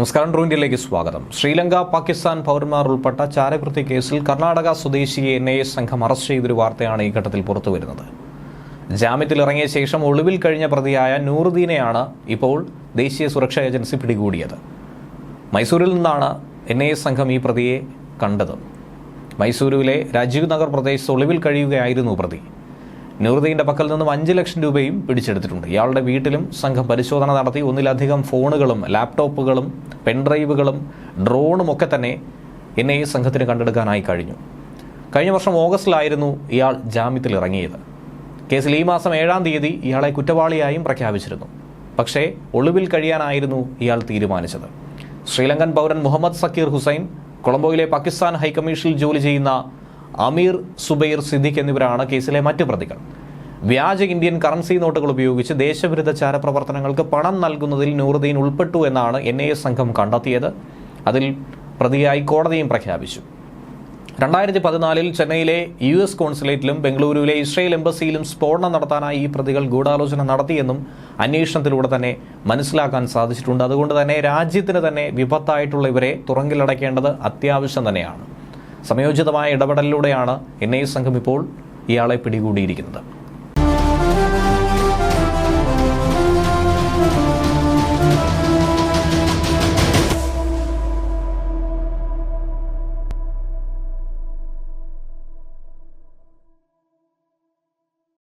നമസ്കാരം ഇന്ത്യയിലേക്ക് സ്വാഗതം. ശ്രീലങ്ക പാകിസ്ഥാൻ പൗരന്മാർ ഉൾപ്പെട്ട ചാരകൃത്യ കേസിൽ കർണാടക സ്വദേശിയെ എൻ ഐ എ സംഘം അറസ്റ്റ് ചെയ്തൊരു വാർത്തയാണ് ഈ ഘട്ടത്തിൽ പുറത്തുവരുന്നത് ജാമ്യത്തിൽ ഇറങ്ങിയ ശേഷം ഒളിവിൽ കഴിഞ്ഞ പ്രതിയായ നൂറുദ്ദീനെയാണ് ഇപ്പോൾ ദേശീയ സുരക്ഷാ ഏജൻസി പിടികൂടിയത്. മൈസൂരിൽ നിന്നാണ് എൻ ഐ എ സംഘം ഈ പ്രതിയെ കണ്ടത്. മൈസൂരുവിലെ രാജീവ് നഗർ പ്രദേശത്ത് ഒളിവിൽ കഴിയുകയായിരുന്നു പ്രതി. നൂറുദ്ദീന്റെ പക്കൽ നിന്നും അഞ്ച് ലക്ഷം രൂപയും പിടിച്ചെടുത്തിട്ടുണ്ട്. ഇയാളുടെ വീട്ടിലും സംഘം പരിശോധന നടത്തി. ഒന്നിലധികം ഫോണുകളും ലാപ്ടോപ്പുകളും പെൻഡ്രൈവുകളും ഡ്രോണും ഒക്കെ തന്നെ എൻ ഐ സംഘത്തിന് കണ്ടെടുക്കാനായി കഴിഞ്ഞു. കഴിഞ്ഞ വർഷം ഓഗസ്റ്റിലായിരുന്നു ഇയാൾ ജാമ്യത്തിൽ ഇറങ്ങിയത്. കേസിൽ ഈ മാസം ഏഴാം തീയതി ഇയാളെ കുറ്റവാളിയായും പ്രഖ്യാപിച്ചിരുന്നു. പക്ഷേ ഒളിവിൽ കഴിയാനായിരുന്നു ഇയാൾ തീരുമാനിച്ചത്. ശ്രീലങ്കൻ പൗരൻ മുഹമ്മദ് സക്കീർ ഹുസൈൻ കൊളംബോയിലെ പാകിസ്ഥാൻ ഹൈക്കമ്മീഷനിൽ ജോലി ചെയ്യുന്ന അമീർ സുബൈർ സിദ്ദിഖ് എന്നിവരാണ് കേസിലെ മറ്റ് പ്രതികൾ. വ്യാജ ഇന്ത്യൻ കറൻസി നോട്ടുകൾ ഉപയോഗിച്ച് ദേശവിരുദ്ധ ചാരപ്രവർത്തനങ്ങൾക്ക് പണം നൽകുന്നതിൽ നൂറുദ്ദീൻ ഉൾപ്പെട്ടു എന്നാണ് എൻ ഐ എ സംഘം കണ്ടെത്തിയത്. അതിൽ പ്രതിയായി കോടതിയും പ്രഖ്യാപിച്ചു. രണ്ടായിരത്തി പതിനാലിൽ ചെന്നൈയിലെ യു എസ് കോൺസുലേറ്റിലും ബംഗളൂരുവിലെ ഇസ്രയേൽ എംബസിയിലും സ്ഫോടനം നടത്താനായി ഈ പ്രതികൾ ഗൂഢാലോചന നടത്തിയെന്നും അന്വേഷണത്തിലൂടെ തന്നെ മനസ്സിലാക്കാൻ സാധിച്ചിട്ടുണ്ട്. അതുകൊണ്ട് തന്നെ രാജ്യത്തിന് തന്നെ വിപത്തായിട്ടുള്ള ഇവരെ തുറങ്കിലടയ്ക്കേണ്ടത് അത്യാവശ്യം തന്നെയാണ്. സമയോചിതമായ ഇടപെടലിലൂടെയാണ് എൻ ഐ സംഘം ഇപ്പോൾ ഇയാളെ പിടികൂടിയിരിക്കുന്നത്.